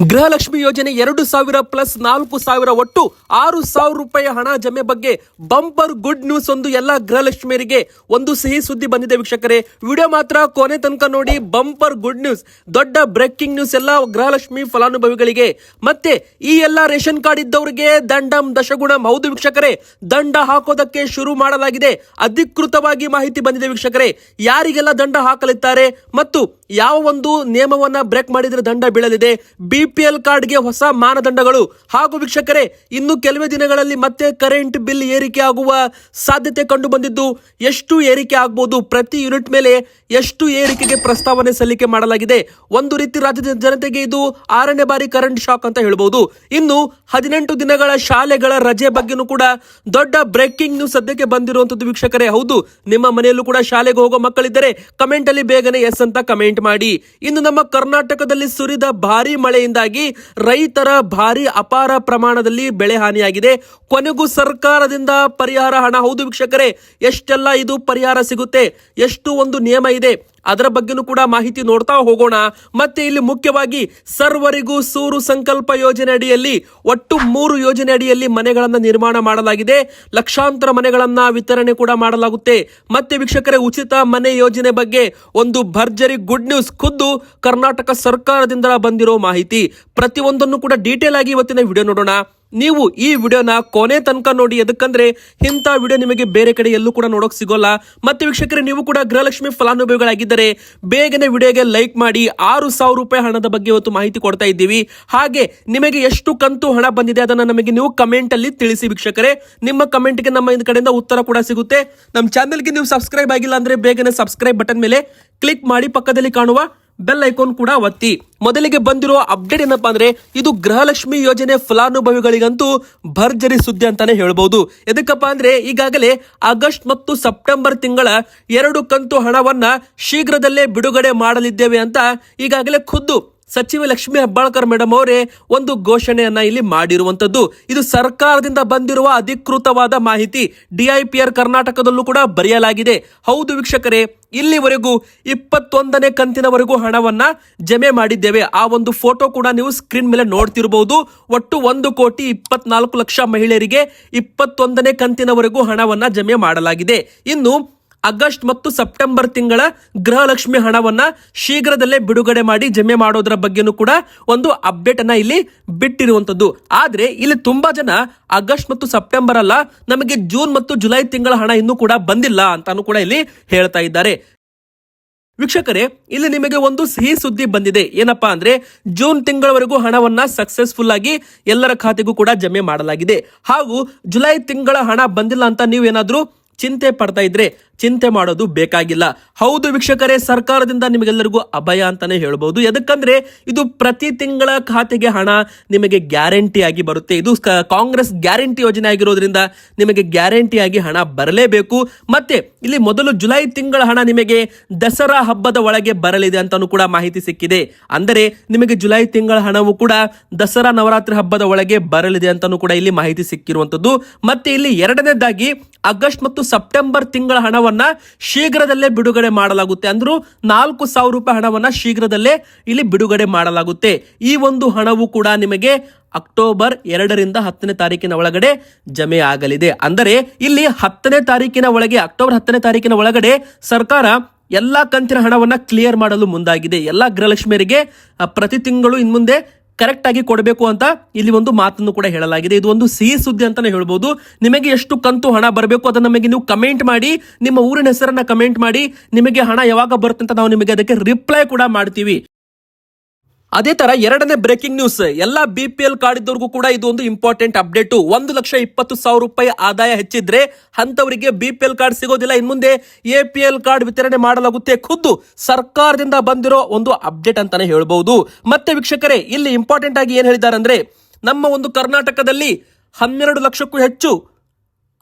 ಗೃಹಲಕ್ಷ್ಮಿ ಯೋಜನೆ ಎರಡು ಸಾವಿರ ಪ್ಲಸ್ ನಾಲ್ಕು ಸಾವಿರ ಒಟ್ಟು ಆರು ಸಾವಿರ ರೂಪಾಯಿ ಹಣ ಜಮೆ ಬಗ್ಗೆ ಬಂಪರ್ ಗುಡ್ ನ್ಯೂಸ್ ಒಂದು ಎಲ್ಲ ಗೃಹಲಕ್ಷ್ಮಿಯರಿಗೆ ಒಂದು ಸಿಹಿ ಸುದ್ದಿ ಬಂದಿದೆ ವೀಕ್ಷಕರೇ. ವಿಡಿಯೋ ಮಾತ್ರ ಕೊನೆ ತನಕ ನೋಡಿ ಬಂಪರ್ ಗುಡ್ ನ್ಯೂಸ್, ದೊಡ್ಡ ಬ್ರೇಕಿಂಗ್ ನ್ಯೂಸ್ ಎಲ್ಲ ಗೃಹಲಕ್ಷ್ಮಿ ಫಲಾನುಭವಿಗಳಿಗೆ. ಮತ್ತೆ ಈ ಎಲ್ಲ ರೇಷನ್ ಕಾರ್ಡ್ ಇದ್ದವರಿಗೆ ದಂಡಂ, ದಶಗುಣಂ, ಹೌದು ವೀಕ್ಷಕರೇ, ದಂಡ ಹಾಕೋದಕ್ಕೆ ಶುರು ಮಾಡಲಾಗಿದೆ. ಅಧಿಕೃತವಾಗಿ ಮಾಹಿತಿ ಬಂದಿದೆ ವೀಕ್ಷಕರೇ. ಯಾರಿಗೆಲ್ಲ ದಂಡ ಹಾಕಲಿದ್ದಾರೆ ಮತ್ತು ಯಾವ ಒಂದು ನಿಯಮವನ್ನ ಬ್ರೇಕ್ ಮಾಡಿದ್ರೆ ದಂಡ ಬೀಳಲಿದೆ? ಬಿಪಿಎಲ್ ಕಾರ್ಡ್ಗೆ ಹೊಸ ಮಾನದಂಡಗಳು. ಹಾಗೂ ವೀಕ್ಷಕರೇ, ಇನ್ನು ಕೆಲವೇ ದಿನಗಳಲ್ಲಿ ಮತ್ತೆ ಕರೆಂಟ್ ಬಿಲ್ ಏರಿಕೆ ಆಗುವ ಸಾಧ್ಯತೆ ಕಂಡು ಬಂದಿದ್ದು ಎಷ್ಟು ಏರಿಕೆ ಆಗಬಹುದು ಪ್ರತಿ ಯೂನಿಟ್ ಮೇಲೆ ಎಷ್ಟು ಏರಿಕೆಗೆ ಪ್ರಸ್ತಾವನೆ ಸಲ್ಲಿಕೆ ಮಾಡಲಾಗಿದೆ? ಒಂದು ರೀತಿ ರಾಜ್ಯದ ಜನತೆಗೆ ಇದು ಆರನೇ ಬಾರಿ ಕರೆಂಟ್ ಶಾಕ್ ಅಂತ ಹೇಳಬಹುದು ಇನ್ನು ಹದಿನೆಂಟು ದಿನಗಳ ಶಾಲೆಗಳ ರಜೆ ಬಗ್ಗೆನೂ ಕೂಡ ದೊಡ್ಡ ಬ್ರೇಕಿಂಗ್ ನ್ಯೂಸ್ ಸದ್ಯಕ್ಕೆ ಬಂದಿರುವಂತದ್ದು ವೀಕ್ಷಕರೇ. ಹೌದು, ನಿಮ್ಮ ಮನೆಯಲ್ಲೂ ಕೂಡ ಶಾಲೆಗೆ ಹೋಗೋ ಮಕ್ಕಳಿದ್ದರೆ ಕಮೆಂಟ್ ಅಲ್ಲಿ ಬೇಗನೆ ಎಸ್ ಅಂತ ಕಮೆಂಟ್ ಮಾಡಿ, ಇನ್ನು ನಮ್ಮ ಕರ್ನಾಟಕದಲ್ಲಿ ಸುರಿದ ಭಾರಿ ಮಳೆಯಿಂದಾಗಿ ರೈತರ ಭಾರಿ ಅಪಾರ ಪ್ರಮಾಣದಲ್ಲಿ ಬೆಳೆ ಹಾನಿಯಾಗಿದೆ. ಕೊನೆಗೂ ಸರ್ಕಾರದಿಂದ ಪರಿಹಾರ ಹಣ. ಹೌದು ವೀಕ್ಷಕರೇ, ಎಷ್ಟೆಲ್ಲ ಇದು ಪರಿಹಾರ ಸಿಗುತ್ತೆ? ಎಷ್ಟು ಒಂದು ನಿಯಮ ಇದೆ? ಅದರ ಬಗ್ಗೆನೂ ಕೂಡ ಮಾಹಿತಿ ನೋಡ್ತಾ ಹೋಗೋಣ. ಮತ್ತೆ ಇಲ್ಲಿ ಮುಖ್ಯವಾಗಿ ಸರ್ವರಿಗೂ ಸೂರು ಸಂಕಲ್ಪ ಯೋಜನೆ ಅಡಿಯಲ್ಲಿ ಒಟ್ಟು ಮೂರು ಯೋಜನೆ ಅಡಿಯಲ್ಲಿ ಮನೆಗಳನ್ನು ನಿರ್ಮಾಣ ಮಾಡಲಾಗಿದೆ. ಲಕ್ಷಾಂತರ ಮನೆಗಳನ್ನ ವಿತರಣೆ ಕೂಡ ಮಾಡಲಾಗುತ್ತೆ. ಮತ್ತೆ ವೀಕ್ಷಕರೇ, ಉಚಿತ ಮನೆ ಯೋಜನೆ ಬಗ್ಗೆ ಒಂದು ಭರ್ಜರಿ ಗುಡ್ ನ್ಯೂಸ್ ಖುದ್ದು ಕರ್ನಾಟಕ ಸರ್ಕಾರದಿಂದ ಬಂದಿರೋ ಮಾಹಿತಿ. ಪ್ರತಿಯೊಂದನ್ನು ಕೂಡ ಡೀಟೇಲ್ ಆಗಿ ಇವತ್ತಿನ ವಿಡಿಯೋ ನೋಡೋಣ. ನೀವು ಈ ವಿಡಿಯೋನ ಕೊನೆ ತನಕ ನೋಡಿ ಎದಕ್ಕಂದ್ರೆ ಇಂಥ ವಿಡಿಯೋ ನಿಮಗೆ ಬೇರೆ ಕಡೆ ಎಲ್ಲೂ ಕೂಡ ನೋಡೋಕೆ ಸಿಗೋಲ್ಲ. ಮತ್ತೆ ವೀಕ್ಷಕರೇ, ನೀವು ಕೂಡ ಗೃಹಲಕ್ಷ್ಮಿ ಫಲಾನುಭವಿಗಳಾಗಿದ್ದರೆ ಬೇಗನೆ ವಿಡಿಯೋಗೆ ಲೈಕ್ ಮಾಡಿ ಆರು ಸಾವಿರ ರೂಪಾಯಿ ಹಣದ ಬಗ್ಗೆ ಇವತ್ತು ಮಾಹಿತಿ ಕೊಡ್ತಾ ಇದ್ದೀವಿ. ಹಾಗೆ ನಿಮಗೆ ಎಷ್ಟು ಕಂತು ಹಣ ಬಂದಿದೆ ಅದನ್ನು ನಮಗೆ ನೀವು ಕಮೆಂಟ್ ಅಲ್ಲಿ ತಿಳಿಸಿ ವೀಕ್ಷಕರೇ. ನಿಮ್ಮ ಕಮೆಂಟ್ಗೆ ನಮ್ಮ ಕಡೆಯಿಂದ ಉತ್ತರ ಕೂಡ ಸಿಗುತ್ತೆ. ನಮ್ಮ ಚಾನಲ್ಗೆ ನೀವು ಸಬ್ಸ್ಕ್ರೈಬ್ ಆಗಿಲ್ಲ ಅಂದ್ರೆ ಬೇಗನೆ ಸಬ್ಸ್ಕ್ರೈಬ್ ಬಟನ್ ಮೇಲೆ ಕ್ಲಿಕ್ ಮಾಡಿ ಪಕ್ಕದಲ್ಲಿ ಕಾಣುವ ಬೆಲ್ ಐಕಾನ್ ಕೂಡ ಒತ್ತಿ. ಮೊದಲಿಗೆ ಬಂದಿರೋ ಅಪ್ಡೇಟ್ ಏನಪ್ಪಾ ಅಂದ್ರೆ, ಇದು ಗೃಹಲಕ್ಷ್ಮಿ ಯೋಜನೆ ಫಲಾನುಭವಿಗಳಿಗಂತೂ ಭರ್ಜರಿ ಸುದ್ದಿ ಅಂತಾನೆ ಹೇಳ್ಬಹುದು ಎದಕ್ಕಪ್ಪ ಅಂದ್ರೆ, ಈಗಾಗಲೇ ಆಗಸ್ಟ್ ಮತ್ತು ಸೆಪ್ಟೆಂಬರ್ ತಿಂಗಳ ಎರಡು ಕಂತು ಹಣವನ್ನ ಶೀಘ್ರದಲ್ಲೇ ಬಿಡುಗಡೆ ಮಾಡಲಿದ್ದೇವೆ ಅಂತ ಈಗಾಗಲೇ ಖುದ್ದು ಸಚಿವ ಲಕ್ಷ್ಮಿ ಹೆಬ್ಬಾಳ್ಕರ್ ಮೇಡಮ್ ಅವರೇ, ಒಂದು ಘೋಷಣೆಯನ್ನ ಇಲ್ಲಿ ಮಾಡಿರುವಂತದ್ದು ಇದು ಸರ್ಕಾರದಿಂದ ಬಂದಿರುವ ಅಧಿಕೃತವಾದ ಮಾಹಿತಿ ಡಿಐಪಿಆರ್ ಕರ್ನಾಟಕದಲ್ಲೂ ಕೂಡ ಬರೆಯಲಾಗಿದೆ. ಹೌದು ವೀಕ್ಷಕರೇ, ಇಲ್ಲಿವರೆಗೂ ಇಪ್ಪತ್ತೊಂದನೇ ಕಂತಿನವರೆಗೂ ಹಣವನ್ನ ಜಮೆ ಮಾಡಿದ್ದೇವೆ. ಆ ಒಂದು ಫೋಟೋ ಕೂಡ ನೀವು ಸ್ಕ್ರೀನ್ ಮೇಲೆ ನೋಡ್ತಿರಬಹುದು ಒಟ್ಟು ಒಂದು ಕೋಟಿ ಇಪ್ಪತ್ನಾಲ್ಕು ಲಕ್ಷ ಮಹಿಳೆಯರಿಗೆ ಇಪ್ಪತ್ತೊಂದನೇ ಕಂತಿನವರೆಗೂ ಹಣವನ್ನ ಜಮೆ ಮಾಡಲಾಗಿದೆ. ಇನ್ನು ಆಗಸ್ಟ್ ಮತ್ತು ಸೆಪ್ಟೆಂಬರ್ ತಿಂಗಳ ಗೃಹಲಕ್ಷ್ಮಿ ಹಣವನ್ನ ಶೀಘ್ರದಲ್ಲೇ ಬಿಡುಗಡೆ ಮಾಡಿ ಜಮೆ ಮಾಡೋದರ ಬಗ್ಗೆನೂ ಕೂಡ ಒಂದು ಅಪ್ಡೇಟ್ ಅನ್ನ ಇಲ್ಲಿ ಬಿಟ್ಟಿರುವಂತದ್ದು ಆದ್ರೆ ಇಲ್ಲಿ ತುಂಬಾ ಜನ ಆಗಸ್ಟ್ ಮತ್ತು ಸೆಪ್ಟೆಂಬರ್ ಅಲ್ಲ, ನಮಗೆ ಜೂನ್ ಮತ್ತು ಜುಲೈ ತಿಂಗಳ ಹಣ ಇನ್ನೂ ಕೂಡ ಬಂದಿಲ್ಲ ಅಂತಾನು ಕೂಡ ಇಲ್ಲಿ ಹೇಳ್ತಾ ಇದ್ದಾರೆ. ವೀಕ್ಷಕರೇ, ಇಲ್ಲಿ ನಿಮಗೆ ಒಂದು ಸಿಹಿ ಸುದ್ದಿ ಬಂದಿದೆ. ಏನಪ್ಪಾ ಅಂದ್ರೆ, ಜೂನ್ ತಿಂಗಳವರೆಗೂ ಹಣವನ್ನ ಸಕ್ಸಸ್ಫುಲ್ ಆಗಿ ಎಲ್ಲರ ಖಾತೆಗೂ ಕೂಡ ಜಮೆ ಮಾಡಲಾಗಿದೆ. ಹಾಗೂ ಜುಲೈ ತಿಂಗಳ ಹಣ ಬಂದಿಲ್ಲ ಅಂತ ನೀವೇನಾದ್ರೂ ಚಿಂತೆ ಪಡ್ತಾ ಇದ್ರೆ ಚಿಂತೆ ಮಾಡೋದು ಬೇಕಾಗಿಲ್ಲ. ಹೌದು ವೀಕ್ಷಕರೇ, ಸರ್ಕಾರದಿಂದ ನಿಮಗೆಲ್ಲರಿಗೂ ಅಭಯ ಅಂತಾನೆ ಹೇಳ್ಬೋದು. ಎದಕ್ಕಂದ್ರೆ, ಇದು ಪ್ರತಿ ತಿಂಗಳ ಖಾತೆಗೆ ಹಣ ನಿಮಗೆ ಗ್ಯಾರಂಟಿ ಆಗಿ ಬರುತ್ತೆ. ಇದು ಕಾಂಗ್ರೆಸ್ ಗ್ಯಾರಂಟಿ ಯೋಜನೆ ಆಗಿರೋದ್ರಿಂದ ನಿಮಗೆ ಗ್ಯಾರಂಟಿ ಆಗಿ ಹಣ ಬರಲೇಬೇಕು. ಮತ್ತೆ, ಇಲ್ಲಿ ಮೊದಲು ಜುಲೈ ತಿಂಗಳ ಹಣ ನಿಮಗೆ ದಸರಾ ಹಬ್ಬದ ಒಳಗೆ ಬರಲಿದೆ ಅಂತಾನು ಕೂಡ ಮಾಹಿತಿ ಸಿಕ್ಕಿದೆ. ಅಂದರೆ, ನಿಮಗೆ ಜುಲೈ ತಿಂಗಳ ಹಣವು ಕೂಡ ದಸರಾ ನವರಾತ್ರಿ ಹಬ್ಬದ ಒಳಗೆ ಬರಲಿದೆ ಅಂತಾನು ಕೂಡ ಇಲ್ಲಿ ಮಾಹಿತಿ ಸಿಕ್ಕಿರುವಂತದ್ದು ಮತ್ತೆ ಇಲ್ಲಿ ಎರಡನೇದಾಗಿ, ಆಗಸ್ಟ್ ಮತ್ತು ಸೆಪ್ಟೆಂಬರ್ ತಿಂಗಳ ಹಣವನ್ನ ಶೀಘ್ರದಲ್ಲೇ ಬಿಡುಗಡೆ ಮಾಡಲಾಗುತ್ತೆ ಅಂದ್ರು ನಾಲ್ಕು ಸಾವಿರ ರೂಪಾಯಿ ಹಣವನ್ನ ಶೀಘ್ರದಲ್ಲೇ ಇಲ್ಲಿ ಬಿಡುಗಡೆ ಮಾಡಲಾಗುತ್ತೆ. ಈ ಒಂದು ಹಣವು ಕೂಡ ನಿಮಗೆ ಅಕ್ಟೋಬರ್ ಎರಡರಿಂದ ಹತ್ತನೇ ತಾರೀಕಿನ ಒಳಗಡೆ ಜಮೆ ಆಗಲಿದೆ. ಅಂದರೆ ಇಲ್ಲಿ ಹತ್ತನೇ ತಾರೀಕಿನ ಒಳಗೆ, ಅಕ್ಟೋಬರ್ ಹತ್ತನೇ ತಾರೀಕಿನ ಒಳಗಡೆ ಸರ್ಕಾರ ಎಲ್ಲಾ ಕಂತಿನ ಹಣವನ್ನ ಕ್ಲಿಯರ್ ಮಾಡಲು ಮುಂದಾಗಿದೆ. ಎಲ್ಲಾ ಗೃಹಲಕ್ಷ್ಮಿಯರಿಗೆ ಪ್ರತಿ ತಿಂಗಳು ಇನ್ಮುಂದೆ ಕರೆಕ್ಟ್ ಆಗಿ ಕೊಡಬೇಕು ಅಂತ ಇಲ್ಲಿ ಒಂದು ಮಾತನ್ನು ಕೂಡ ಹೇಳಲಾಗಿದೆ. ಇದು ಒಂದು ಸಿಹಿ ಸುದ್ದಿ ಅಂತಾನೆ ಹೇಳ್ಬೋದು. ನಿಮಗೆ ಎಷ್ಟು ಕಂತು ಹಣ ಬರಬೇಕು ಅದನ್ನ ನಮಗೆ ನೀವು ಕಮೆಂಟ್ ಮಾಡಿ, ನಿಮ್ಮ ಊರಿನ ಹೆಸರನ್ನ ಕಮೆಂಟ್ ಮಾಡಿ, ನಿಮಗೆ ಹಣ ಯಾವಾಗ ಬರುತ್ತೆ ಅಂತ ನಾವು ನಿಮಗೆ ಅದಕ್ಕೆ ರಿಪ್ಲೈ ಕೂಡ ಮಾಡ್ತೀವಿ. ಅದೇ ತರ ಎರಡನೇ ಬ್ರೇಕಿಂಗ್ ನ್ಯೂಸ್ ಎಲ್ಲಾ ಬಿ ಪಿ ಎಲ್ ಕಾರ್ಡ್ ಇದ್ದವ್ರಿಗೂ ಕೂಡ ಇದು ಒಂದು ಇಂಪಾರ್ಟೆಂಟ್ ಅಪ್ಡೇಟ್ ಒಂದು ಲಕ್ಷ ಇಪ್ಪತ್ತು ಸಾವಿರ ರೂಪಾಯಿ ಆದಾಯ ಹೆಚ್ಚಿದ್ರೆ ಅಂತವರಿಗೆ ಬಿ ಪಿ ಎಲ್ ಕಾರ್ಡ್ ಸಿಗೋದಿಲ್ಲ. ಇನ್ ಮುಂದೆ ಎ ಪಿ ಎಲ್ ಕಾರ್ಡ್ ವಿತರಣೆ ಮಾಡಲಾಗುತ್ತೆ. ಖುದ್ದು ಸರ್ಕಾರದಿಂದ ಬಂದಿರೋ ಒಂದು ಅಪ್ಡೇಟ್ ಅಂತಾನೆ ಹೇಳ್ಬಹುದು. ಮತ್ತೆ ವೀಕ್ಷಕರೇ, ಇಲ್ಲಿ ಇಂಪಾರ್ಟೆಂಟ್ ಆಗಿ ಏನ್ ಹೇಳಿದ್ದಾರೆ ಅಂದ್ರೆ ನಮ್ಮ ಒಂದು ಕರ್ನಾಟಕದಲ್ಲಿ ಹನ್ನೆರಡು ಲಕ್ಷಕ್ಕೂ ಹೆಚ್ಚು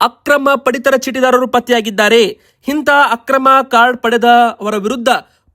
ಅಕ್ರಮ ಪಡಿತರ ಚೀಟಿದಾರರು ಪತ್ತೆಯಾಗಿದ್ದಾರೆ. ಇಂತಹ ಅಕ್ರಮ ಕಾರ್ಡ್ ಪಡೆದವರ ವಿರುದ್ಧ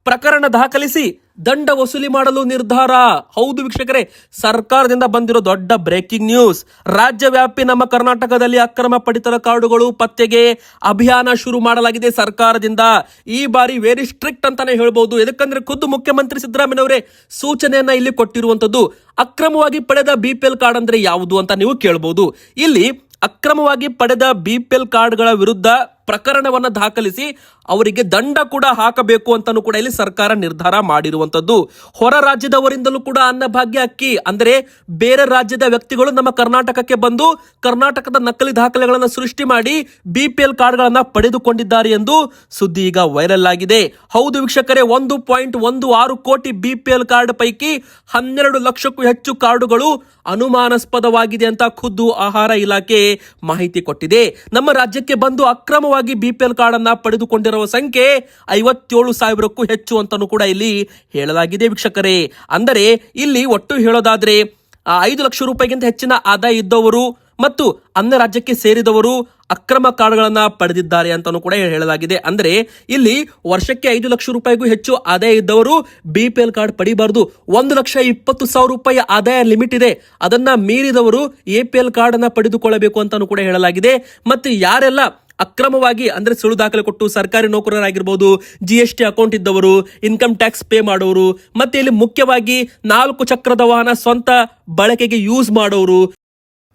ಪ್ರಕರಣ ದಾಖಲಿಸಿ ದಂಡ ವಸೂಲಿ ಮಾಡಲು ನಿರ್ಧಾರ. ಹೌದು ವೀಕ್ಷಕರೇ, ಸರ್ಕಾರದಿಂದ ಬಂದಿರೋ ದೊಡ್ಡ ಬ್ರೇಕಿಂಗ್ ನ್ಯೂಸ್. ರಾಜ್ಯ ವ್ಯಾಪಿ ನಮ್ಮ ಕರ್ನಾಟಕದಲ್ಲಿ ಅಕ್ರಮ ಪಡಿತರ ಕಾರ್ಡುಗಳು ಪತ್ತೆಗೆ ಅಭಿಯಾನ ಶುರು ಮಾಡಲಾಗಿದೆ ಸರ್ಕಾರದಿಂದ. ಈ ಬಾರಿ ವೆರಿ ಸ್ಟ್ರಿಕ್ಟ್ ಅಂತಾನೆ ಹೇಳ್ಬಹುದು ಯಾಕಂದ್ರೆ ಖುದ್ದು ಮುಖ್ಯಮಂತ್ರಿ ಸಿದ್ದರಾಮಯ್ಯನವರೇ ಸೂಚನೆಯನ್ನ ಇಲ್ಲಿ ಕೊಟ್ಟಿರುವಂತದ್ದು ಅಕ್ರಮವಾಗಿ ಪಡೆದ ಬಿ ಪಿ ಎಲ್ ಕಾರ್ಡ್ ಅಂದ್ರೆ ಯಾವುದು ಅಂತ ನೀವು ಕೇಳಬಹುದು ಇಲ್ಲಿ ಅಕ್ರಮವಾಗಿ ಪಡೆದ ಬಿ ಪಿ ಎಲ್ ಕಾರ್ಡ್ಗಳ ವಿರುದ್ಧ ಪ್ರಕರಣವನ್ನ ದಾಖಲಿಸಿ ಅವರಿಗೆ ದಂಡ ಕೂಡ ಹಾಕಬೇಕು ಅಂತಾನು ಕೂಡ ಇಲ್ಲಿ ಸರ್ಕಾರ ನಿರ್ಧಾರ ಮಾಡಿರುವಂತದ್ದು. ಹೊರ ರಾಜ್ಯದವರಿಂದಲೂ ಕೂಡ ಅನ್ನಭಾಗ್ಯ ಅಕ್ಕಿ, ಅಂದರೆ ಬೇರೆ ರಾಜ್ಯದ ವ್ಯಕ್ತಿಗಳು ನಮ್ಮ ಕರ್ನಾಟಕಕ್ಕೆ ಬಂದು ಕರ್ನಾಟಕದ ನಕಲಿ ದಾಖಲೆಗಳನ್ನು ಸೃಷ್ಟಿ ಮಾಡಿ ಬಿಪಿಎಲ್ ಪಿ ಎಲ್ ಕಾರ್ಡ್ಗಳನ್ನ ಪಡೆದುಕೊಂಡಿದ್ದಾರೆ ಎಂದು ಸುದ್ದಿ ಈಗ ವೈರಲ್ ಆಗಿದೆ. ಹೌದು ವೀಕ್ಷಕರೇ, ಒಂದು ಪಾಯಿಂಟ್ ಒಂದು ಆರು ಕೋಟಿ ಬಿಪಿಎಲ್ ಕಾರ್ಡ್ ಪೈಕಿ ಹನ್ನೆರಡು ಲಕ್ಷಕ್ಕೂ ಹೆಚ್ಚು ಕಾರ್ಡುಗಳು ಅನುಮಾನಾಸ್ಪದವಾಗಿದೆ ಅಂತ ಖುದ್ದು ಆಹಾರ ಇಲಾಖೆ ಮಾಹಿತಿ ಕೊಟ್ಟಿದೆ. ನಮ್ಮ ರಾಜ್ಯಕ್ಕೆ ಬಂದು ಅಕ್ರಮವಾಗಿ ಬಿಪಿಎಲ್ ಕಾರ್ಡ್ ಅನ್ನ ಪಡೆದುಕೊಂಡಿರುವ ಸಂಖ್ಯೆ ಐವತ್ತೇಳು ಸಾವಿರಕ್ಕೂ ಹೆಚ್ಚು ಅಂತಾನು ಕೂಡ ಇಲ್ಲಿ ಹೇಳಲಾಗಿದೆ ವೀಕ್ಷಕರೇ. ಅಂದರೆ ಇಲ್ಲಿ ಒಟ್ಟು ಹೇಳೋದಾದ್ರೆ ಐದು ಲಕ್ಷ ರೂಪಾಯಿಗಿಂತ ಹೆಚ್ಚಿನ ಆದಾಯ ಇದ್ದವರು ಮತ್ತು ಅನ್ಯ ರಾಜ್ಯಕ್ಕೆ ಸೇರಿದವರು ಅಕ್ರಮ ಕಾರ್ಡ್ಗಳನ್ನ ಪಡೆದಿದ್ದಾರೆ ಅಂತಲೂ ಕೂಡ ಹೇಳಲಾಗಿದೆ. ಅಂದರೆ ಇಲ್ಲಿ ವರ್ಷಕ್ಕೆ ಐದು ಲಕ್ಷ ರೂಪಾಯಿಗೂ ಹೆಚ್ಚು ಆದಾಯ ಇದ್ದವರು ಬಿ ಪಿ ಎಲ್ ಕಾರ್ಡ್ ಪಡಿಬಾರ್ದು. ಒಂದು ಲಕ್ಷ ಇಪ್ಪತ್ತು ಸಾವಿರ ರೂಪಾಯಿ ಆದಾಯ ಲಿಮಿಟ್ ಇದೆ. ಅದನ್ನ ಮೀರಿದವರು ಎ ಪಿ ಎಲ್ ಕಾರ್ಡನ್ನು ಪಡೆದುಕೊಳ್ಳಬೇಕು ಅಂತಲೂ ಕೂಡ ಹೇಳಲಾಗಿದೆ. ಮತ್ತು ಯಾರೆಲ್ಲ ಅಕ್ರಮವಾಗಿ ಅಂದ್ರೆ ಸುಳ್ಳು ದಾಖಲೆ ಕೊಟ್ಟು ಸರ್ಕಾರಿ ನೌಕರರಾಗಿರ್ಬೋದು ಜಿ ಎಸ್ ಟಿ ಅಕೌಂಟ್ ಇದ್ದವರು ಇನ್ಕಮ್ ಟ್ಯಾಕ್ಸ್ ಪೇ ಮಾಡೋರು, ಮತ್ತೆ ಇಲ್ಲಿ ಮುಖ್ಯವಾಗಿ ನಾಲ್ಕು ಚಕ್ರದ ವಾಹನ ಸ್ವಂತ ಬಳಕೆಗೆ ಯೂಸ್ ಮಾಡೋರು.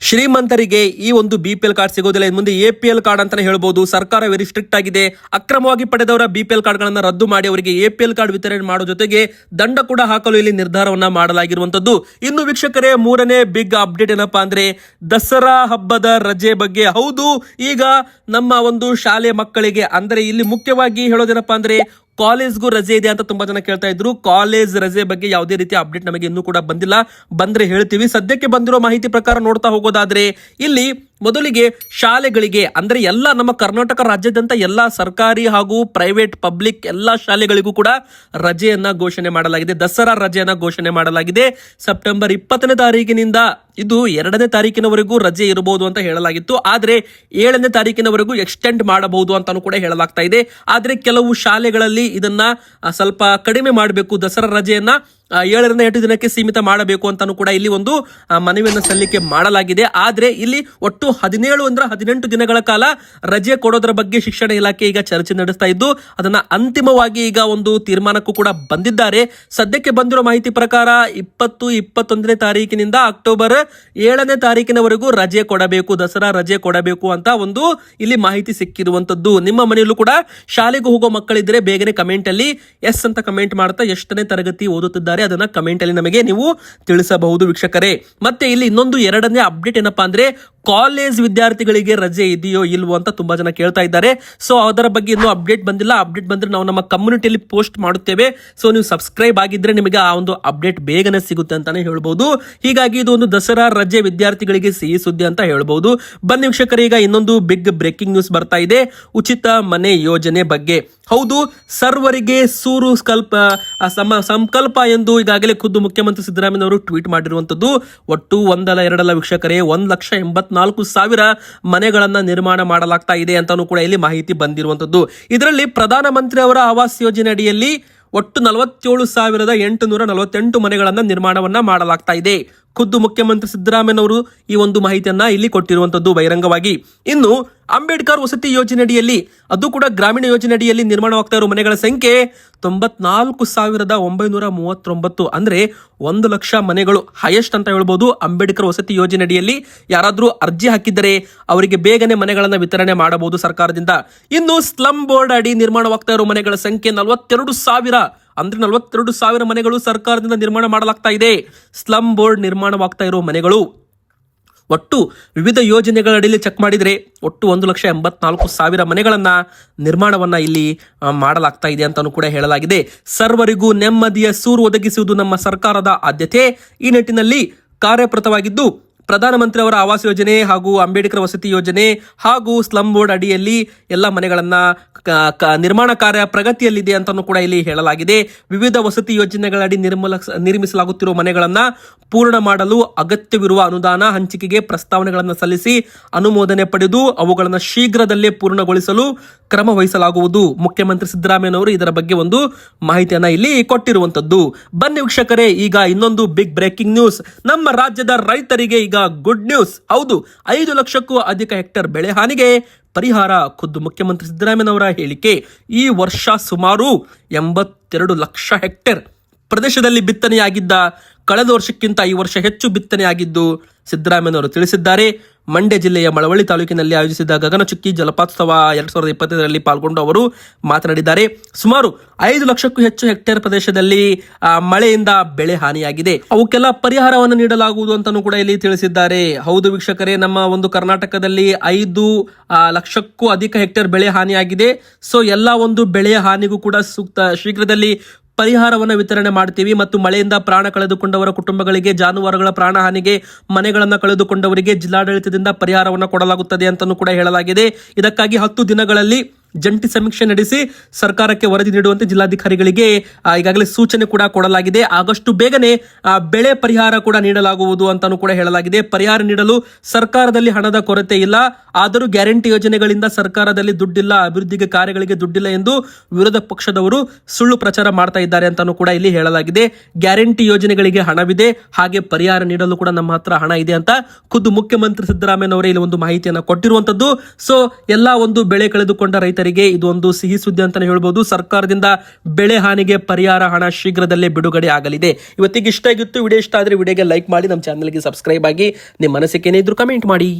ಶ್ರೀಮಂತರಿಗೆ ಈ ಒಂದು ಬಿ ಪಿ ಎಲ್ ಕಾರ್ಡ್ ಸಿಗೋದಿಲ್ಲ. ಮುಂದೆ ಎ ಪಿ ಎಲ್ ಕಾರ್ಡ್ ಅಂತಾನೆ ಹೇಳ್ಬೋದು. ಸರ್ಕಾರ ವೆರಿ ಸ್ಟ್ರಿಕ್ಟ್ ಆಗಿದೆ. ಅಕ್ರಮವಾಗಿ ಪಡೆದವರ ಬಿ ಪಿ ಎಲ್ ಕಾರ್ಡ್ಗಳನ್ನ ರದ್ದು ಮಾಡಿ ಅವರಿಗೆ ಎ ಪಿ ಎಲ್ ಕಾರ್ಡ್ ವಿತರಣೆ ಮಾಡೋ ಜೊತೆಗೆ ದಂಡ ಕೂಡ ಹಾಕಲು ಇಲ್ಲಿ ನಿರ್ಧಾರವನ್ನ ಮಾಡಲಾಗಿರುವಂತದ್ದು ಇನ್ನು ವೀಕ್ಷಕರೇ, ಮೂರನೇ ಬಿಗ್ ಅಪ್ಡೇಟ್ ಏನಪ್ಪಾ ಅಂದ್ರೆ ದಸರಾ ಹಬ್ಬದ ರಜೆ ಬಗ್ಗೆ. ಹೌದು, ಈಗ ನಮ್ಮ ಒಂದು ಶಾಲೆ ಮಕ್ಕಳಿಗೆ, ಅಂದ್ರೆ ಇಲ್ಲಿ ಮುಖ್ಯವಾಗಿ ಹೇಳೋದೇನಪ್ಪಾ ಅಂದ್ರೆ ಕಾಲೇಜ್ಗೂ ರಜೆ ಇದೆ ಅಂತ ತುಂಬಾ ಜನ ಕೇಳ್ತಾ ಇದ್ರು. ಕಾಲೇಜ್ ರಜೆ ಬಗ್ಗೆ ಯಾವುದೇ ರೀತಿಯ ಅಪ್ಡೇಟ್ ನಮಗೆ ಇನ್ನೂ ಕೂಡ ಬಂದಿಲ್ಲ. ಬಂದ್ರೆ ಹೇಳ್ತೀವಿ. ಸದ್ಯಕ್ಕೆ ಬಂದಿರೋ ಮಾಹಿತಿ ಪ್ರಕಾರ ನೋಡ್ತಾ ಹೋಗೋದಾದ್ರೆ ಇಲ್ಲಿ ಮೊದಲಿಗೆ ಶಾಲೆಗಳಿಗೆ, ಅಂದರೆ ಎಲ್ಲ ನಮ್ಮ ಕರ್ನಾಟಕ ರಾಜ್ಯದಂತ ಎಲ್ಲ ಸರ್ಕಾರಿ ಹಾಗೂ ಪ್ರೈವೇಟ್ ಪಬ್ಲಿಕ್ ಎಲ್ಲ ಶಾಲೆಗಳಿಗೂ ಕೂಡ ರಜೆಯನ್ನು ಘೋಷಣೆ ಮಾಡಲಾಗಿದೆ. ದಸರಾ ರಜೆಯನ್ನು ಘೋಷಣೆ ಮಾಡಲಾಗಿದೆ. ಸೆಪ್ಟೆಂಬರ್ ಇಪ್ಪತ್ತನೇ ತಾರೀಕಿನಿಂದ ಇದು ಎರಡನೇ ತಾರೀಕಿನವರೆಗೂ ರಜೆ ಇರಬಹುದು ಅಂತ ಹೇಳಲಾಗಿತ್ತು. ಆದರೆ ಏಳನೇ ತಾರೀಕಿನವರೆಗೂ ಎಕ್ಸ್ಟೆಂಡ್ ಮಾಡಬಹುದು ಅಂತಾನು ಕೂಡ ಹೇಳಲಾಗ್ತಾ ಇದೆ. ಆದರೆ ಕೆಲವು ಶಾಲೆಗಳಲ್ಲಿ ಇದನ್ನ ಸ್ವಲ್ಪ ಕಡಿಮೆ ಮಾಡಬೇಕು ದಸರಾ ರಜೆಯನ್ನ. ಏಳರಿಂದ ಎಂಟು ದಿನಕ್ಕೆ ಸೀಮಿತ ಮಾಡಬೇಕು ಅಂತಾನು ಕೂಡ ಇಲ್ಲಿ ಒಂದು ಮನವಿಯನ್ನು ಸಲ್ಲಿಕೆ ಮಾಡಲಾಗಿದೆ. ಆದರೆ ಇಲ್ಲಿ ಒಟ್ಟು ಹದಿನೇಳು ಅಂದ್ರೆ ಹದಿನೆಂಟು ದಿನಗಳ ಕಾಲ ರಜೆ ಕೊಡೋದ್ರ ಬಗ್ಗೆ ಶಿಕ್ಷಣ ಇಲಾಖೆ ಈಗ ಚರ್ಚೆ ನಡೆಸ್ತಾ ಇದ್ದು, ಅದನ್ನ ಅಂತಿಮವಾಗಿ ಈಗ ಒಂದು ತೀರ್ಮಾನಕ್ಕೂ ಕೂಡ ಬಂದಿದ್ದಾರೆ. ಸದ್ಯಕ್ಕೆ ಬಂದಿರೋ ಮಾಹಿತಿ ಪ್ರಕಾರ ಇಪ್ಪತ್ತು, ಇಪ್ಪತ್ತೊಂದನೇ ತಾರೀಕಿನಿಂದ ಅಕ್ಟೋಬರ್ ಏಳನೇ ತಾರೀಕಿನವರೆಗೂ ರಜೆ ಕೊಡಬೇಕು, ದಸರಾ ರಜೆ ಕೊಡಬೇಕು ಅಂತ ಒಂದು ಇಲ್ಲಿ ಮಾಹಿತಿ ಸಿಕ್ಕಿರುವಂತದ್ದು. ನಿಮ್ಮ ಮನೆಯಲ್ಲೂ ಕೂಡ ಶಾಲೆಗೆ ಹೋಗೋ ಮಕ್ಕಳಿದ್ರೆ ಬೇಗನೆ ಕಮೆಂಟ್ ಅಲ್ಲಿ, ಎಸ್ ಅಂತ ಕಮೆಂಟ್ ಮಾಡ್ತಾ ಎಷ್ಟನೇ ತರಗತಿ ಓದುತ್ತಿದ್ದಾರೆ. ಅದನ್ನ ಕಮೆಂಟ್ ಅಲ್ಲಿ ನಮಗೆ ನೀವು ತಿಳಿಸಬಹುದು ವೀಕ್ಷಕರೇ. ಮತ್ತೆ ಇಲ್ಲಿ ಇನ್ನೊಂದು ಎರಡನೇ ಅಪ್ಡೇಟ್ ಏನಪ್ಪಾ ಅಂದ್ರೆ ಕಾಲೇಜ್ ವಿದ್ಯಾರ್ಥಿಗಳಿಗೆ ರಜೆ ಇದೆಯೋ ಇಲ್ವೋ ಅಂತ ತುಂಬಾ ಜನ ಕೇಳ್ತಾ ಇದ್ದಾರೆ. ಸೊ ಅದರ ಬಗ್ಗೆ ಇನ್ನೂ ಅಪ್ಡೇಟ್ ಬಂದಿಲ್ಲ. ಅಪ್ಡೇಟ್ ಬಂದ್ರೆ ನಾವು ನಮ್ಮ ಕಮ್ಯುನಿಟಿಯಲ್ಲಿ ಪೋಸ್ಟ್ ಮಾಡುತ್ತೇವೆ. ಸೊ ನೀವು ಸಬ್ಸ್ಕ್ರೈಬ್ ಆಗಿದ್ರೆ ನಿಮಗೆ ಆ ಒಂದು ಅಪ್ಡೇಟ್ ಬೇಗನೆ ಸಿಗುತ್ತೆ ಅಂತಾನೆ ಹೇಳ್ಬಹುದು ಹೀಗಾಗಿ ಇದು ಒಂದು ದಸರಾ ರಜೆ ವಿದ್ಯಾರ್ಥಿಗಳಿಗೆ ಸಿಹಿ ಸುದ್ದಿ ಅಂತ ಹೇಳ್ಬಹುದು ಬನ್ನಿ ವೀಕ್ಷಕರು, ಈಗ ಇನ್ನೊಂದು ಬಿಗ್ ಬ್ರೇಕಿಂಗ್ ನ್ಯೂಸ್ ಬರ್ತಾ ಇದೆ. ಉಚಿತ ಮನೆ ಯೋಜನೆ ಬಗ್ಗೆ. ಹೌದು, ಸರ್ವರಿಗೆ ಸೂರು ಸ್ಕಲ್ಪ ಸಂಕಲ್ಪ ಎಂದು ಈಗಾಗಲೇ ಖುದ್ದು ಮುಖ್ಯಮಂತ್ರಿ ಸಿದ್ದರಾಮಯ್ಯನವರು ಟ್ವೀಟ್ ಮಾಡಿರುವಂತದ್ದು ಒಟ್ಟು ಒಂದಲ್ಲ, ಎರಡಲ್ಲ ವೀಕ್ಷಕರೇ, ಒಂದ್ ಲಕ್ಷ ಎಂಬತ್ನಾಲ್ಕು ಸಾವಿರ ಮನೆಗಳನ್ನು ನಿರ್ಮಾಣ ಮಾಡಲಾಗ್ತಾ ಇದೆ ಅಂತಾನು ಕೂಡ ಇಲ್ಲಿ ಮಾಹಿತಿ ಬಂದಿರುವಂತದ್ದು ಇದರಲ್ಲಿ ಪ್ರಧಾನಮಂತ್ರಿ ಅವರ ಆವಾಸ್ ಯೋಜನೆ ಅಡಿಯಲ್ಲಿ ಒಟ್ಟು ನಲವತ್ತೇಳು ಸಾವಿರದ ಎಂಟುನೂರ ನಲವತ್ತೆಂಟು ಮನೆಗಳನ್ನ ನಿರ್ಮಾಣವನ್ನ ಮಾಡಲಾಗ್ತಾ ಇದೆ. ಖುದ್ದು ಮುಖ್ಯಮಂತ್ರಿ ಸಿದ್ದರಾಮಯ್ಯನವರು ಈ ಒಂದು ಮಾಹಿತಿಯನ್ನ ಇಲ್ಲಿ ಕೊಟ್ಟಿರುವಂತದ್ದು ಬಹಿರಂಗವಾಗಿ. ಇನ್ನು ಅಂಬೇಡ್ಕರ್ ವಸತಿ ಯೋಜನೆಯಡಿಯಲ್ಲಿ, ಅದು ಕೂಡ ಗ್ರಾಮೀಣ ಯೋಜನೆಯಡಿಯಲ್ಲಿ ನಿರ್ಮಾಣವಾಗ್ತಾ ಇರುವ ಮನೆಗಳ ಸಂಖ್ಯೆ ತೊಂಬತ್ನಾಲ್ಕು ಸಾವಿರದ ಒಂಬೈನೂರ ಮೂವತ್ತೊಂಬತ್ತು ಅಂದ್ರೆ ಒಂದು ಲಕ್ಷ ಮನೆಗಳು. ಹೈಯೆಸ್ಟ್ ಅಂತ ಹೇಳ್ಬೋದು ಅಂಬೇಡ್ಕರ್ ವಸತಿ ಯೋಜನೆಯಡಿಯಲ್ಲಿ. ಯಾರಾದರೂ ಅರ್ಜಿ ಹಾಕಿದರೆ ಅವರಿಗೆ ಬೇಗನೆ ಮನೆಗಳನ್ನು ವಿತರಣೆ ಮಾಡಬಹುದು ಸರ್ಕಾರದಿಂದ. ಇನ್ನು ಸ್ಲಂ ಬೋರ್ಡ್ ಅಡಿ ನಿರ್ಮಾಣವಾಗ್ತಾ ಇರುವ ಮನೆಗಳ ಸಂಖ್ಯೆ ನಲವತ್ತೆರಡು ಸಾವಿರ. ಅಂದ್ರೆ ನಲವತ್ತೆರಡು ಸಾವಿರ ಮನೆಗಳು ಸರ್ಕಾರದಿಂದ ನಿರ್ಮಾಣ ಮಾಡಲಾಗ್ತಾ ಇದೆ. ಸ್ಲಮ್ ಬೋರ್ಡ್ ನಿರ್ಮಾಣವಾಗ್ತಾ ಇರೋ ಮನೆಗಳು. ಒಟ್ಟು ವಿವಿಧ ಯೋಜನೆಗಳ ಅಡಿಯಲ್ಲಿ ಚೆಕ್ ಮಾಡಿದರೆ ಒಟ್ಟು ಒಂದು ಲಕ್ಷ ಎಂಬತ್ನಾಲ್ಕು ಸಾವಿರ ಮನೆಗಳನ್ನು ನಿರ್ಮಾಣವನ್ನ ಇಲ್ಲಿ ಮಾಡಲಾಗ್ತಾ ಇದೆ ಅಂತಾನು ಕೂಡ ಹೇಳಲಾಗಿದೆ. ಸರ್ವರಿಗೂ ನೆಮ್ಮದಿಯ ಸೂರು ಒದಗಿಸುವುದು ನಮ್ಮ ಸರ್ಕಾರದ ಆದ್ಯತೆ. ಈ ನಿಟ್ಟಿನಲ್ಲಿ ಕಾರ್ಯಪ್ರತವಾಗಿದ್ದು ಪ್ರಧಾನಮಂತ್ರಿ ಅವರ ಆವಾಸ್ ಯೋಜನೆ ಹಾಗೂ ಅಂಬೇಡ್ಕರ್ ವಸತಿ ಯೋಜನೆ ಹಾಗೂ ಸ್ಲಂ ಬೋರ್ಡ್ ಅಡಿಯಲ್ಲಿ ಎಲ್ಲ ಮನೆಗಳನ್ನ ನಿರ್ಮಾಣ ಕಾರ್ಯ ಪ್ರಗತಿಯಲ್ಲಿದೆ ಅಂತಾನೂ ಕೂಡ ಇಲ್ಲಿ ಹೇಳಲಾಗಿದೆ. ವಿವಿಧ ವಸತಿ ಯೋಜನೆಗಳಡಿ ನಿರ್ಮಲ, ನಿರ್ಮಿಸಲಾಗುತ್ತಿರುವ ಮನೆಗಳನ್ನ ಪೂರ್ಣ ಮಾಡಲು ಅಗತ್ಯವಿರುವ ಅನುದಾನ, ಹಂಚಿಕೆಗೆ ಪ್ರಸ್ತಾವನೆಗಳನ್ನು ಸಲ್ಲಿಸಿ ಅನುಮೋದನೆ ಪಡೆದು ಅವುಗಳನ್ನು ಶೀಘ್ರದಲ್ಲೇ ಪೂರ್ಣಗೊಳಿಸಲು ಕ್ರಮ ವಹಿಸಲಾಗುವುದು. ಮುಖ್ಯಮಂತ್ರಿ ಸಿದ್ದರಾಮಯ್ಯನವರು ಇದರ ಬಗ್ಗೆ ಒಂದು ಮಾಹಿತಿಯನ್ನ ಇಲ್ಲಿ ಕೊಟ್ಟಿರುವಂತದ್ದು ಬನ್ನಿ ವೀಕ್ಷಕರೇ, ಈಗ ಇನ್ನೊಂದು ಬಿಗ್ ಬ್ರೇಕಿಂಗ್ ನ್ಯೂಸ್. ನಮ್ಮ ರಾಜ್ಯದ ರೈತರಿಗೆ ಈಗ ಗುಡ್ ನ್ಯೂಸ್ ಹೌದು, ಐದು ಲಕ್ಷಕ್ಕೂ ಅಧಿಕ ಹೆಕ್ಟೇರ್ ಬೆಳೆ ಹಾನಿಗೆ ಪರಿಹಾರ ಖುದ್ದು ಮುಖ್ಯಮಂತ್ರಿ ಸಿದ್ದರಾಮಯ್ಯನವರ ಹೇಳಿಕೆ. ಈ ವರ್ಷ ಸುಮಾರು ಎಂಬತ್ತೆರಡು ಲಕ್ಷ ಹೆಕ್ಟೇರ್ ಪ್ರದೇಶದಲ್ಲಿ ಬಿತ್ತನೆಯಾಗಿದ್ದ ಕಳೆದ ವರ್ಷಕ್ಕಿಂತ ಈ ವರ್ಷ ಹೆಚ್ಚು ಬಿತ್ತನೆಯಾಗಿದ್ದು ಸಿದ್ದರಾಮಯ್ಯನವರು ತಿಳಿಸಿದ್ದಾರೆ. ಮಂಡ್ಯ ಜಿಲ್ಲೆಯ ಮಳವಳ್ಳಿ ತಾಲೂಕಿನಲ್ಲಿ ಆಯೋಜಿಸಿದ ಗಗನಚುಕ್ಕಿ ಜಲಪಾತೋತ್ಸವ ಎರಡ್ ಸಾವಿರದ ಇಪ್ಪತ್ತೈದರಲ್ಲಿ ಪಾಲ್ಗೊಂಡು ಅವರು ಮಾತನಾಡಿದ್ದಾರೆ. ಸುಮಾರು ಐದು ಲಕ್ಷಕ್ಕೂ ಹೆಚ್ಚು ಹೆಕ್ಟೇರ್ ಪ್ರದೇಶದಲ್ಲಿ ಮಳೆಯಿಂದ ಬೆಳೆ ಹಾನಿಯಾಗಿದೆ. ಅವಕ್ಕೆಲ್ಲ ಪರಿಹಾರವನ್ನು ನೀಡಲಾಗುವುದು ಅಂತಾನೂ ಕೂಡ ಇಲ್ಲಿ ತಿಳಿಸಿದ್ದಾರೆ. ಹೌದು ವೀಕ್ಷಕರೇ, ನಮ್ಮ ಒಂದು ಕರ್ನಾಟಕದಲ್ಲಿ ಐದು ಲಕ್ಷಕ್ಕೂ ಅಧಿಕ ಹೆಕ್ಟೇರ್ ಬೆಳೆ ಹಾನಿಯಾಗಿದೆ. ಸೊ, ಎಲ್ಲ ಒಂದು ಬೆಳೆಯ ಹಾನಿಗೂ ಕೂಡ ಸೂಕ್ತ ಶೀಘ್ರದಲ್ಲಿ ಪರಿಹಾರವನ್ನು ವಿತರಣೆ ಮಾಡ್ತೀವಿ ಮತ್ತು ಮಳೆಯಿಂದ ಪ್ರಾಣ ಕಳೆದುಕೊಂಡವರ ಕುಟುಂಬಗಳಿಗೆ, ಜಾನುವಾರುಗಳ ಪ್ರಾಣ ಹಾನಿಗೆ, ಮನೆಗಳನ್ನು ಕಳೆದುಕೊಂಡವರಿಗೆ ಜಿಲ್ಲಾಡಳಿತದಿಂದ ಪರಿಹಾರವನ್ನು ಕೊಡಲಾಗುತ್ತದೆ ಅಂತಲೂ ಕೂಡ ಹೇಳಲಾಗಿದೆ. ಇದಕ್ಕಾಗಿ ಹತ್ತು ದಿನಗಳಲ್ಲಿ ಜಂಟಿ ಸಮೀಕ್ಷೆ ನಡೆಸಿ ಸರ್ಕಾರಕ್ಕೆ ವರದಿ ನೀಡುವಂತೆ ಜಿಲ್ಲಾಧಿಕಾರಿಗಳಿಗೆ ಈಗಾಗಲೇ ಸೂಚನೆ ಕೂಡ ಕೊಡಲಾಗಿದೆ. ಆಗಷ್ಟು ಬೇಗನೆ ಬೆಳೆ ಪರಿಹಾರ ಕೂಡ ನೀಡಲಾಗುವುದು ಅಂತಾನೂ ಕೂಡ ಹೇಳಲಾಗಿದೆ. ಪರಿಹಾರ ನೀಡಲು ಸರ್ಕಾರದಲ್ಲಿ ಹಣದ ಕೊರತೆ ಇಲ್ಲ. ಆದರೂ ಗ್ಯಾರಂಟಿ ಯೋಜನೆಗಳಿಂದ ಸರ್ಕಾರದಲ್ಲಿ ದುಡ್ಡಿಲ್ಲ, ಅಭಿವೃದ್ಧಿಗೆ ಕಾರ್ಯಗಳಿಗೆ ದುಡ್ಡಿಲ್ಲ ಎಂದು ವಿರೋಧ ಪಕ್ಷದವರು ಸುಳ್ಳು ಪ್ರಚಾರ ಮಾಡ್ತಾ ಇದ್ದಾರೆ ಅಂತಾನೂ ಕೂಡ ಇಲ್ಲಿ ಹೇಳಲಾಗಿದೆ. ಗ್ಯಾರಂಟಿ ಯೋಜನೆಗಳಿಗೆ ಹಣವಿದೆ, ಹಾಗೆ ಪರಿಹಾರ ನೀಡಲು ಕೂಡ ನಮ್ಮ ಹತ್ರ ಹಣ ಇದೆ ಅಂತ ಖುದ್ದು ಮುಖ್ಯಮಂತ್ರಿ ಸಿದ್ದರಾಮಯ್ಯನವರೇ ಇಲ್ಲಿ ಒಂದು ಮಾಹಿತಿಯನ್ನು ಕೊಟ್ಟಿರುವಂತದ್ದು. ಸೊ ಎಲ್ಲಾ ಒಂದು ಬೆಳೆ ಕಳೆದುಕೊಂಡ ರೈತರಿಗೆ ಇದು ಇದೊಂದು ಸಿಹಿ ಸುದ್ದಿ ಅಂತಾನೆ ಹೇಳ್ಬೋದು. ಸರ್ಕಾರದಿಂದ ಬೆಳೆ ಹಾನಿಗೆ ಪರಿಹಾರ ಹಣ ಶೀಘ್ರದಲ್ಲೇ ಬಿಡುಗಡೆ ಆಗಲಿದೆ. ಇವತ್ತಿಗೆ ಇಷ್ಟ ಆಗಿತ್ತು. ವಿಡಿಯೋ ಇಷ್ಟ ಆದ್ರೆ ವಿಡಿಯೋಗೆ ಲೈಕ್ ಮಾಡಿ, ನಮ್ಮ ಚಾನಲ್ಗೆ ಸಬ್ಸ್ಕ್ರೈಬ್ ಆಗಿ. ನಿಮ್ಮ ಮನಸ್ಸಿಗೆ ಏನಿದ್ರು ಕಮೆಂಟ್ ಮಾಡಿ.